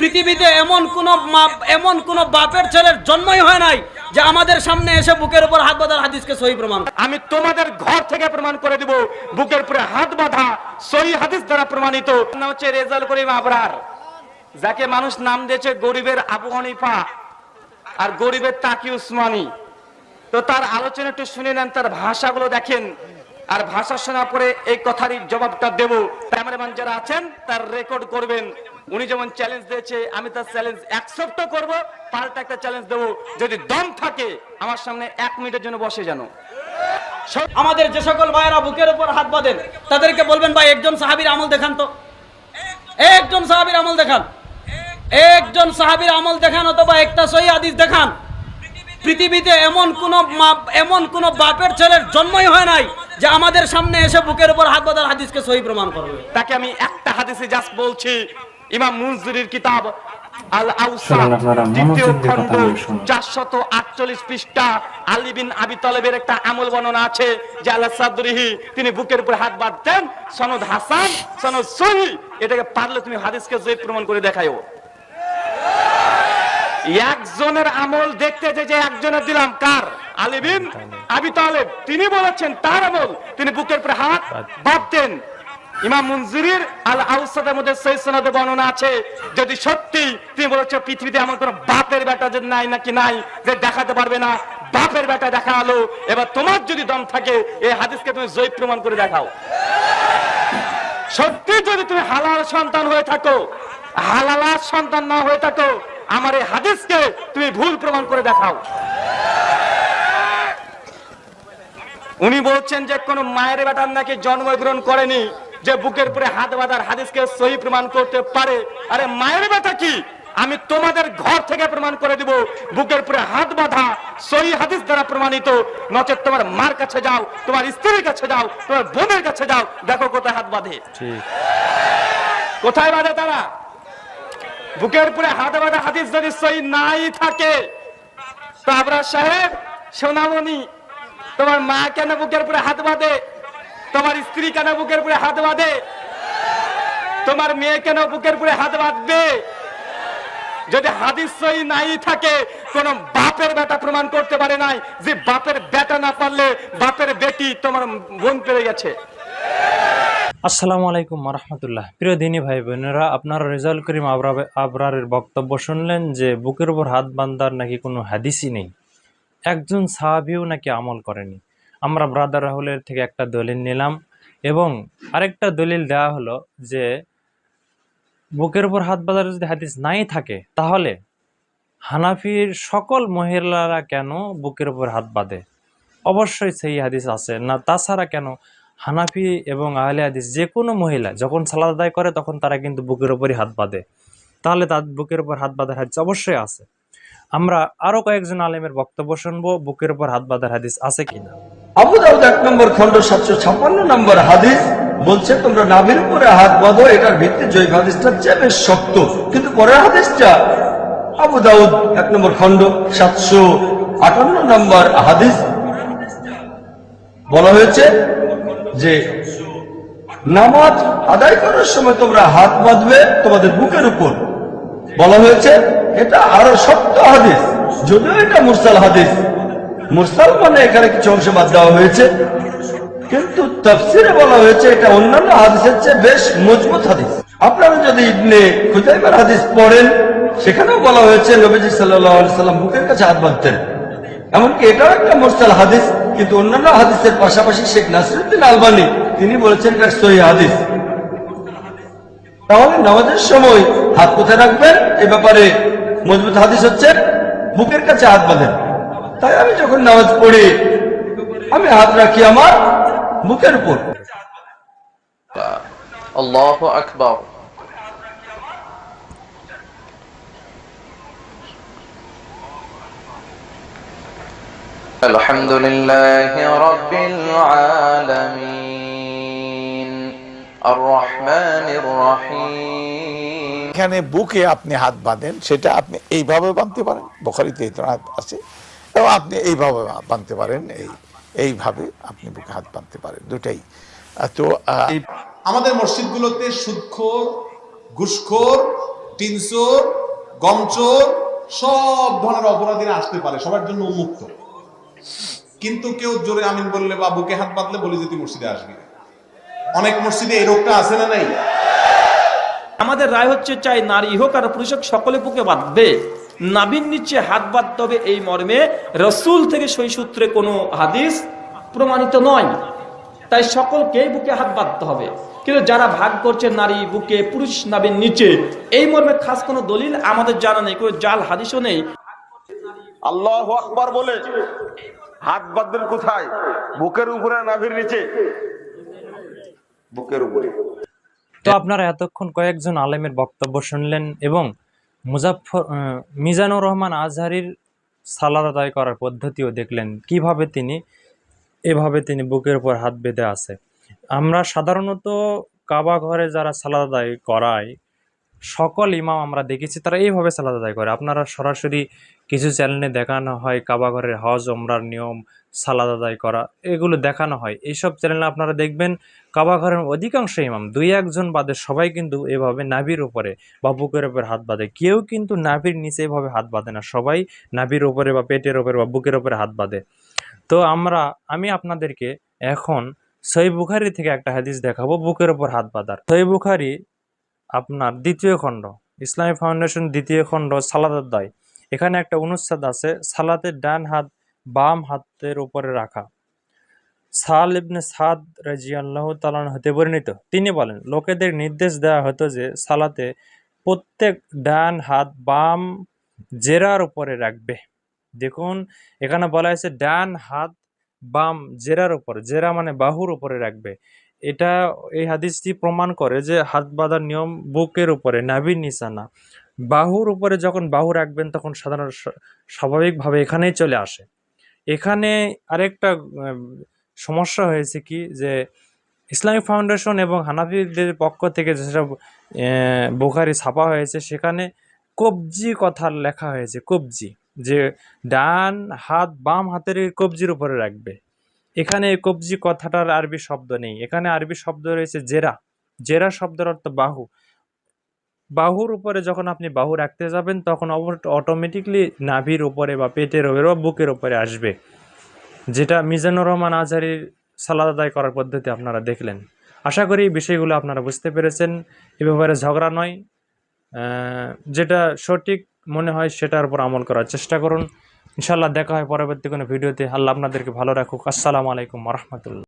পৃথিবীতে এমন কোন এমন কোন বাপের ছেলের জন্মই হয় নাই যে আমাদের সামনে এসে বুকের উপর হাত বাঁধার হাদিসকে সহি প্রমাণ আমি তোমাদের ঘর থেকে প্রমাণ করে দিব, বুকের উপরে হাত বাঁধা সহি হাদিস দ্বারা প্রমাণিত। নাম হচ্ছে রেজাল করিম আবরার, যাকে মানুষ নাম দিয়েছে গরিবের আবু হানিফা আর গরিবের তাকি উসমানী। তো তার আলোচনা একটু শুনে নেন, তার ভাষাগুলো দেখেন। আর ভাষা শোনা পরে এই কথারই জবাবটা দেব। ক্যামেরাম্যান যারা আছেন, তার রেকর্ড করবেন। উনি যেমন চ্যালেঞ্জ দিয়েছে আমি তার চ্যালেঞ্জ অ্যাকসেপ্ট করব পাল্টা একটা চ্যালেঞ্জ দেবো। যদি দম থাকে আমার সামনে এক মিনিটের জন্য বসে জানো। আমাদের যে সকল ভাইয়েরা বুকের উপর হাত বাঁধেন তাদেরকে বলবেন ভাই একজন সাহাবীর আমল দেখান তো। একজন সাহাবীর আমল দেখান। একজন সাহাবীর আমল দেখান অথবা একটা সহি হাদিস দেখান। পৃথিবীতে এমন কোন এমন কোন বাপের ছেলের জন্মই হয় নাই যে আমাদের সামনে এসে বুকের উপর হাত বাঁধার হাদিসকে সহি প্রমাণ করবে। তাকে আমি একটা হাদিসে জাস্ট বলছি ইমাম মুনজিরির কিতাব আল আউসা দ্বিতীয় খণ্ড চারশত আটচল্লিশ পৃষ্ঠা আলী বিন আবি তলেবের একটা আমল বর্ণনা আছে যে আল্লাহ সাদরিহি তিনি বুকের উপর হাত বাঁধতেন সনদ হাসান সনদ সহি এটাকে পারলে তুমি হাদিসকে জয় প্রমাণ করে দেখায়ও। একজনের আমল দেখতে যে যে একজনের দিলাম কার? আলিবিন আবি তালেব। তিনি বলেছেন তার আমল তিনি বুকের উপরে হাত বাঁধতেন। ইমাম মুনজিরির আল আউসাদের মধ্যে সেই সনদে বর্ণনা আছে, যদি সত্যি তুমি বলেছ পৃথিবীতে এমন কোন বাপের বেটা যে নাই নাকি নাই, যে দেখাতে পারবে না, বাপের বেটা দেখা আলো এবার তোমার যদি দম থাকে, এই হাদিসকে তুমি জয় প্রমাণ করে দেখাও। সত্যি যদি তুমি হালাল সন্তান হয়ে থাকো, হালালা সন্তান না হয়ে থাকো, আমার এই হাদিসকে তুমি ভুল প্রমাণ করে দেখাও। উনি বলছেন যে কোন মায়ের বেটার নাকি জন্মগ্রহণ করেনি যে বুকের উপরে হাত বাঁধার হাদিসকে সহি প্রমাণ করতে পারে। আরে মায়ের বেটা কি? আমি তোমাদের ঘর থেকে প্রমাণ করে দিব বুকের উপরে হাত বাঁধা সহি হাদিস দ্বারা প্রমাণিত। নচেত তোমার মার কাছে যাও তোমার স্ত্রীর কাছে যাও তোমার বোনের কাছে যাও দেখো কোথায় হাত বাঁধে। কোথায় বাঁধে তারা? বুকের উপরে হাত বাঁধা হাদিস যদি সহি নাই থাকে তো সাহেব সোনামণি তোমার মা কেন বুকের উপরে হাত বাঁধে? তোমার স্ত্রী কেন বুকের উপরে হাত বাঁধে? তোমার মেয়ে কেন বুকের উপরে হাত বাঁধবে? যদি হাদিস সহি নাই থাকে, কোন বাপের বেটা প্রমাণ করতে পারে নাই যে বাপের বেটা না পারলে বাপের বেটি তোমার বোন পেরে গেছে। আসসালামু আলাইকুম রহমতুল্লাহ প্রিয় দিনী ভাই বোনেরা আপনারা রেজাউল করিম আবরা- আবরারের বক্তব্য শুনলেন যে বুকের উপর হাত বান্ধার নাকি কোনো হাদিসই নেই। একজন সাহাবিও নাকি আমল করেনি। আমরা ব্রাদার রাহুলের থেকে একটা দলিল নিলাম এবং আরেকটা দলিল দেওয়া হলো যে, বুকের উপর হাত বাঁধার যদি হাদিস নাই থাকে, তাহলে হানাফির সকল মহিলারা কেন বুকের উপর হাত বাঁধে? অবশ্যই সেই হাদিস আছে। না, তাছাড়া কেন হানাফি এবং আহলে হাদিস যে কোনো মহিলা যখন সালাদ আদায় করে, তখন তারা কিন্তু বুকের উপরই হাত বাঁধে। তাহলে তার বুকের উপর হাত বাঁধার হাদিস অবশ্যই আছে। আমরা আরও কয়েকজন আলেমের বক্তব্য শুনব, বুকের উপর হাত বাঁধার হাদিস আছে কিনা। আবু দাউদ এক নম্বর খন্ড সাতশো ছাপ্পান্ন নম্বর হাদিস বলছে, তোমরা নাভির উপরে হাত বাঁধো, এটার ভিত্তি জৈব হাদিসটা চেয়ে বেশ শক্ত। কিন্তু পরের হাদিসটা আবু দাউদ এক নম্বর খন্ড সাতশো আটান্ন নম্বর হাদিস বলা হয়েছে যে, নামাজ আদায় করার সময় তোমরা হাত বাঁধবে তোমাদের বুকের উপর। বলা হয়েছে, এটা আরও শক্ত হাদিস, যদিও এটা মুরসাল হাদিস। মুরসাল এখানে কিছু অংশ বাদ দেওয়া হয়েছে। কিন্তু তফসিরে বলা হয়েছে এটা অন্যান্য হাদিসের চেয়ে বেশ মজবুত হাদিস। আপনারা যদি ইবনে খুজাইবার হাদিস পড়েন, সেখানেও বলা হয়েছে নবীজি সাল্লাহ সাল্লাম বুকের কাছে হাত বাঁধতেন। এমনকি এটাও একটা মুরসাল হাদিস, কিন্তু অন্যান্য হাদিসের পাশাপাশি শেখ নাসিরুদ্দিন আলবানি, তিনি বলেছেন এটা সহি হাদিস। তাহলে নামাজের সময় হাত কোথায় রাখবেন? এ ব্যাপারে মজবুত হাদিস হচ্ছে, বুকের কাছে হাত বাঁধেন। তাই আমি যখন নামাজ পড়ি আমি হাত রাখি আমার বুকের উপর الله أكبر الحمد لله رب العالمين الرحمن الرحيم এখানে বুকে আপনি হাত বাঁধেন সেটা আপনি এইভাবে বাঁধতে পারেন বোখারিতে এই ধরনের হাত আছে এবং আপনি এইভাবে বাঁধতে পারেন এই এইভাবে আপনি বুকে হাত বাঁধতে পারেন দুটাই তো আমাদের মসজিদগুলোতে সুদখোর ঘুষখোর টিন চোর গম চোর সব ধরনের অপরাধীরা আসতে পারে সবার জন্য উন্মুক্ত। কিন্তু কেউ জোরে আমিন বললে বা বুকে হাত বাঁধলে বলে যে তুই মসজিদে আসবি। অনেক মসজিদে এই রোগটা আছে না নাই? আমাদের রায় হচ্ছে চাই নারী হোক আর পুরুষ হোক সকলে বুকে বাঁধবে। নাভির নিচে হাত বাঁধতে হবে এই মর্মে রসুল থেকে সেই সূত্রে কোনো হাদিস প্রমাণিত নয়। তাই সকলকেই বুকে হাত বাঁধতে হবে। কিন্তু যারা ভাগ করছে নারী বুকে পুরুষ নাবির নিচে এই মর্মে খাস কোনো দলিল আমাদের জানা নেই কোনো জাল হাদিসও নেই। আল্লাহ আকবার বলে হাত বাঁধবেন কোথায়? বুকের উপরে নাভির নিচে? বুকের উপরে। তো আপনারা এতক্ষণ কয়েকজন আলেমের বক্তব্য শুনলেন এবং মুজাফর মিজানুর রহমান আজহারির সালাদ আদায় করার পদ্ধতিও দেখলেন। কীভাবে তিনি, এভাবে তিনি বুকের উপর হাত বেঁধে আছে। আমরা সাধারণত কাবা ঘরে যারা সালাদ আদায় করায়, সকল ইমাম আমরা দেখেছি, তারা এইভাবে সালাদ আদায় করে। আপনারা সরাসরি কিছু চ্যানেলে দেখানো হয় কাবা ঘরের হজ ওমরার নিয়ম সালাদ আদায় করা, এগুলো দেখানো হয়। এইসব চ্যানেলে আপনারা দেখবেন কাবা ঘরের অধিকাংশ ইমাম, দুই একজন বাদে সবাই কিন্তু এভাবে নাভির উপরে বা বুকের উপরে হাত বাঁধে। কেউ কিন্তু নাভির নিচে এভাবে হাত বাঁধে না, সবাই নাভির উপরে বা পেটের উপরে বা বুকের উপরে হাত বাঁধে। তো আমরা, আমি আপনাদেরকে এখন সই বুখারি থেকে একটা হাদিস দেখাবো, বুকের উপর হাত বাঁধার। সই বুখারি আপনার দ্বিতীয় খণ্ড, ইসলামী ফাউন্ডেশন দ্বিতীয় খণ্ড সালাদ আদায়। এখানে একটা অনুচ্ছেদ আছে, সালাতের ডান হাত বাম হাতের উপরে রাখা। সাল ইবনে সাদ রাজিয়াল্লাহ তালান হতে পরিণত তিনি বলেন, লোকেদের নির্দেশ দেওয়া হতো যে সালাতে প্রত্যেক ডান হাত বাম জেরার উপরে রাখবে। দেখুন, এখানে বলা হয়েছে ডান হাত বাম জেরার উপর, জেরা মানে বাহুর উপরে রাখবে। এটা এই হাদিসটি প্রমাণ করে যে হাত বাঁধার নিয়ম বুকের উপরে, নাভির নিশানা বাহুর উপরে যখন বাহু রাখবেন, তখন সাধারণ স্বাভাবিকভাবে এখানেই চলে আসে। এখানে আরেকটা সমস্যা হয়েছে কি যে ইসলামিক ফাউন্ডেশন এবং হানাফিদের পক্ষ থেকে যেসব বুখারি ছাপা হয়েছে, সেখানে কবজি কথা লেখা হয়েছে, কবজি। যে ডান হাত বাম হাতের কবজির উপরে রাখবে। এখানে কবজি কথাটার আরবি শব্দ নেই। এখানে আরবি শব্দ রয়েছে জেরা। জেরা শব্দের অর্থ বাহু। বাহুর উপরে যখন আপনি বাহু রাখতে যাবেন, তখন অটোমেটিকলি নাভির উপরে বা পেটের উপরে বা বুকের উপরে আসবে। যেটা মিজানুর রহমান আজহারির সালাদ আদায় করার পদ্ধতি আপনারা দেখলেন। আশা করি বিষয়গুলো আপনারা বুঝতে পেরেছেন। এ ব্যাপারে ঝগড়া নয়। যেটা সঠিক মনে হয় সেটার উপর আমল করার চেষ্টা করুন। ইনশাল্লাহ দেখা হয় পরবর্তী কোনো ভিডিওতে। আল্লাহ আপনাদেরকে ভালো রাখুক। আসসালামু আলাইকুম রহমতুল্লাহ।